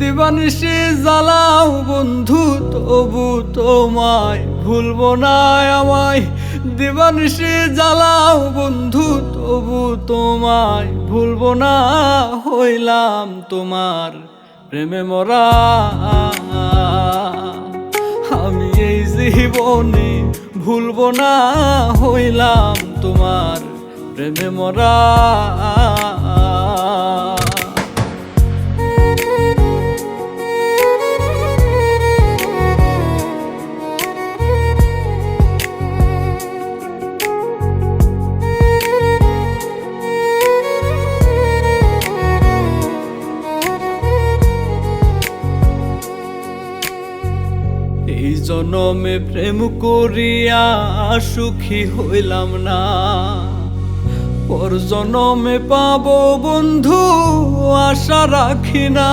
দিবানিসে জ্বালাও বন্ধু, তবু তোমায় ভুলবো না আমায়। দিবানিসে জ্বালাও বন্ধু, তবু তোমায় ভুলবো না, হইলাম তোমার প্রেমে মরা। আমি এই জীবনে ভুলবো না, হইলাম তোমার প্রেমে মরা। জনমে প্রেম করিয়া সুখী হইলাম না। পর জনমে পাব বন্ধু, আশা রাখি না।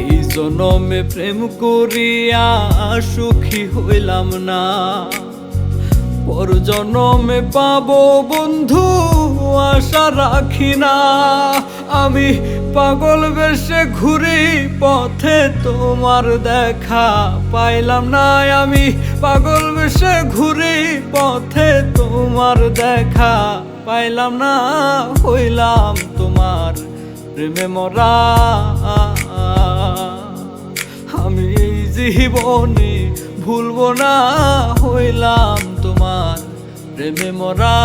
এই জনমে প্রেম করিয়া সুখী হইলাম না। পর জনমে পাবো বন্ধু, আশা রাখি না। আমি পাগল বেশে ঘুরি পথে, তোমার দেখা পাইলাম না। আমি পাগল বেশে ঘুরি পথে, তোমার দেখা পাইলাম না। হইলাম তোমার প্রেমে মরা। আমি জীবনে ভুলবো না। হইলাম তোমার প্রেমে মরা।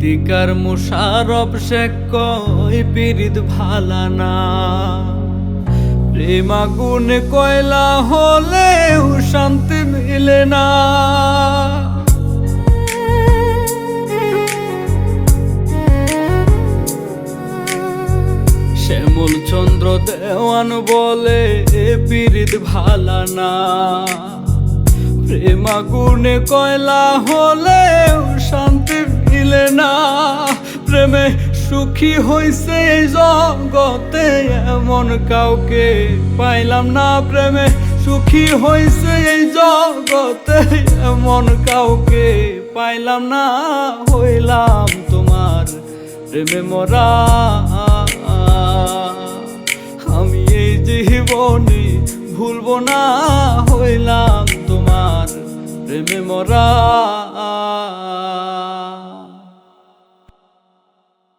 গীতিকার মুশারফ শেখ কয় পীড়িত ভালা না প্রেমা গুণ কয়লা হলেও শান্তি মিলে না। শ্যামল চন্দ্র দেওয়ান বলে, এ পীড়িত ভালা না প্রেমা গুণে কয়লা হলেও মিলে না, প্রেমে সুখী হইছে জগতে, এমন কাউকে পাইলাম না। প্রেমে সুখী হইছে এই জগতে, এমন কাউকে পাইলাম না। হইলাম তোমার প্রেমে মরা। আমি এই জীবনে ভুলবো না। হইলাম তোমার প্রেমে মরা।